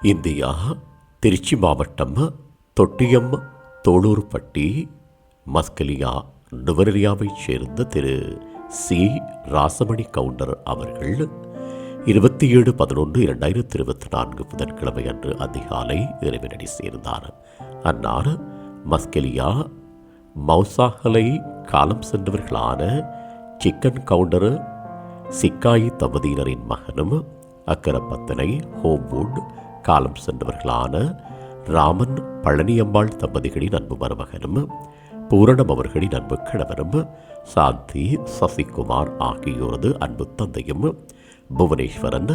India Trichy மாவட்டம் தொட்டியம் தோளூர்பட்டி மஸ்கலியா நுவரெலியாவைச் சேர்ந்த திரு. C. Rasamani counter அவர்கள் இருபத்தி ஏழு பதினொன்று இரண்டாயிரத்தி இருபத்தி நான்கு புதன்கிழமை அன்று அதிகாலை இறைவனடி சேர்ந்தார். அன்னார் மஸ்கெலியா மௌசாகலை காலம் சென்றவர்களான சிக்கன் கவுண்டர் சிக்காயி தம்பதியினரின் மகனும் அக்கரப்பத்தனை ஹோம்வுட் காலம் சென்றவர்களான ராமன் பழனியம்பாள் தம்பதிகளின் அன்பு மருமகனும் பூரணம் அவர்களின் அன்பு கணவரும் சாந்தி சசிகுமார் ஆகியோரது அன்பு தந்தையும் புவனேஸ்வரன்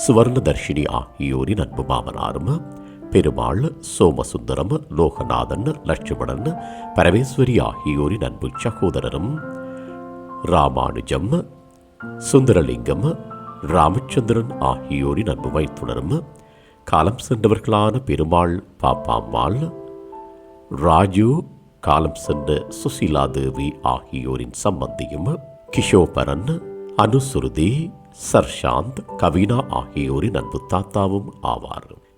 சுவர்ணதர்ஷினி ஆகியோரின் அன்பு மாமனாரும் பெருமாள் சோமசுந்தரம் லோகநாதன் லட்சுமணன் பரமேஸ்வரி ஆகியோரின் அன்பு சகோதரரும் ராமானுஜம் சுந்தரலிங்கம் ராமச்சந்திரன் ஆகியோரின் அன்பு மைத்துனரும் காலம் சென்றவர்களான பெருமாள் பாப்பாம்மாள் ராஜு காலம் சென்ற சுசீலா தேவி ஆகியோரின் சம்பந்தியும் கிஷோபரன் அனுசுருதி சர்ஷாந்த் கவினா ஆகியோரின் அன்பு தாத்தாவும் ஆவார்.